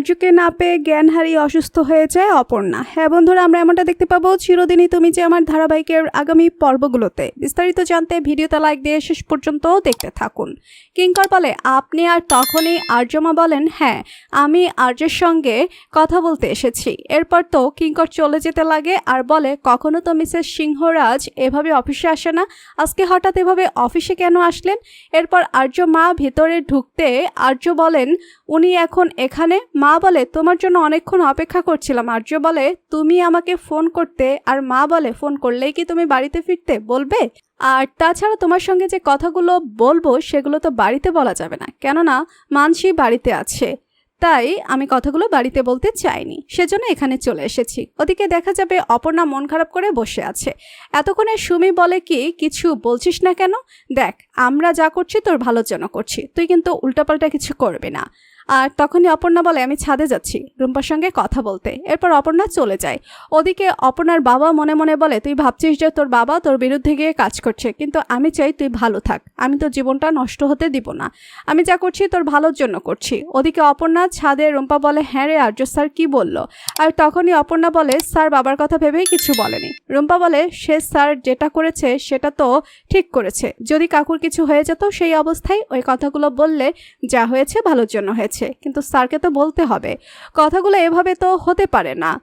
আর্যকে না পেয়ে জ্ঞান হারিয়ে অসুস্থ হয়ে যায় অপর্ণা। হ্যাঁ বন্ধুরা, আমরা এমনটা দেখতে পাবো, চিরদিনই তুমি যে আমার ধারাবাহিকের আগামী পর্বগুলোতে বিস্তারিত জানতে ভিডিওতে লাইক দিয়ে শেষ পর্যন্ত দেখতে থাকুন। কিঙ্কর বলে আপনি আর তখনই আর্যমা বলেন হ্যাঁ আমি আর্যের সঙ্গে কথা বলতে এসেছি। এরপর তো কিঙ্কর চলে যেতে লাগে আর বলে, কখনো তো মিসেস সিংহরাজ এভাবে অফিসে আসে না? আজকে হঠাৎ এভাবে অফিসে কেন আসলেন? এরপর আর্য মা ভেতরে ঢুকতে আর্য বলেন, উনি এখন এখানে? মা বলে, তোমার জন্য অনেকক্ষণ অপেক্ষা করছিলাম। আর্য বলে, তুমি আমাকে ফোন করতে আর মা বলে, ফোন করলেই কি তুমি বাড়িতে ফিরতে বলবে? আর তাছাড়া তোমার সঙ্গে যে কথাগুলো বলব, সেগুলো তো বাড়িতে বলা যাবে না। কেননা, মানসি বাড়িতে আছে। তাই আমি কথাগুলো বাড়িতে বলতে চাইনি। সেজন্য এখানে চলে এসেছি। ওদিকে দেখা যাবে অপর্ণা মন খারাপ করে বসে আছে। এতক্ষণে সুমি বলে কি, কিছু বলছিস না কেন? দেখ, আমরা যা করছি তোর ভালোর জন্য করছি। তুই কিন্তু উল্টাপাল্টা কিছু করবে না। আর তখনই অপর্ণা বলে, আমি ছাদে যাচ্ছি, রুম্পার সঙ্গে কথা বলতে। এরপর অপর্ণা চলে যায়। ওদিকে অপর্ণার বাবা মনে মনে বলে, তুই ভাবছিস যে তোর বাবা তোর বিরুদ্ধে গিয়ে কাজ করছে, কিন্তু আমি চাই তুই ভালো থাক। আমি তোর জীবনটা নষ্ট হতে দিব না। আমি যা করছি তোর ভালোর জন্য করছি। ওদিকে অপর্ণা ছাদে, রুম্পা বলে হ্যাঁ রে আর্য স্যার, কি বলল? আর তখনই অপর্ণা বলে, স্যার বাবার কথা ভেবেই কিছু বলেনি। রুম্পা বলে, সে স্যার যেটা করেছে সেটা তো ঠিক করেছে। যদি কাকুর কিছু হয়ে যেত সেই অবস্থায় ওই কথাগুলো বললে যা হয়েছে ভালোর জন্য হয়েছে। কিন্তু স্যারকে তো বলতে হবে। কথাগুলো এভাবে তো হতে পারে না।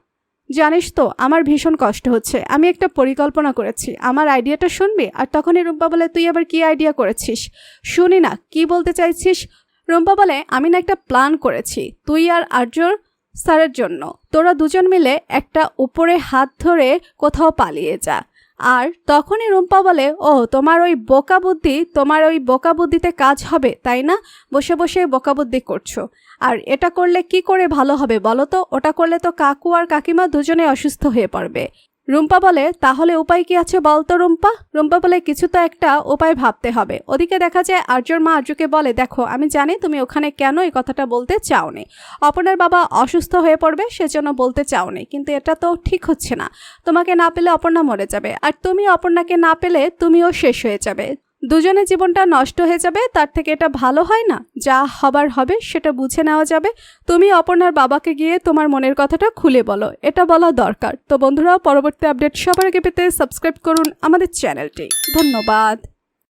জানিস তো, আমার ভীষণ কষ্ট হচ্ছে। আমি একটা পরিকল্পনা করেছি। আমার আইডিয়াটা শুনবি? আর তখনই রুম্পা বলে, তুই আবার কি আইডিয়া করেছিস? শুনি না, কি বলতে চাইছিস? রুম্পা বলে, আমি না একটা প্ল্যান করেছি, তুই আর আর্যর স্যারের জন্য। তোরা দুজন মিলে একটা উপরে হাত ধরে কোথাও পালিয়ে যা। আর তখনই রুম্পা বলে, ও, তোমার ওই বোকা বুদ্ধি, তোমার ওই বোকা বুদ্ধিতে কাজ হবে, তাই না? বসে বসে বোকা বুদ্ধি করছ। আর এটা করলে কি করে ভালো হবে বলো তো? ওটা করলে তো কাকু আর কাকিমা দুজনে অসুস্থ হয়ে পড়বে। রুম্পা বলে, তাহলে উপায় কি আছে বলতো রুম্পা? রুম্পা বলে, কিছু তো একটা উপায় ভাবতে হবে। ওদিকে দেখা যায়, আর্যর মা আর্যকে বলে, দেখো, আমি জানি তুমি ওখানে কেন এই কথাটা বলতে চাওনি। অপনার বাবা অসুস্থ হয়ে পড়বে, সেজন্য বলতে চাওনি, কিন্তু এটা তো ঠিক হচ্ছে না। তোমাকে না পেলে অপর্ণা মরে যাবে, আর তুমি অপর্ণাকে না পেলে তুমিও শেষ হয়ে যাবে। দুজনের জীবনটা নষ্ট হয়ে যাবে, তার থেকে এটা ভালো হয় না? যা হবার হবে সেটা বুঝে নেওয়া যাবে। তুমি অপর্ণার বাবাকে গিয়ে তোমার মনের কথাটা খুলে বলো। এটা বলা দরকার। তো বন্ধুরা পরবর্তী আপডেট সবার আগে পেতে সাবস্ক্রাইব করুন আমাদের চ্যানেলটি ধন্যবাদ।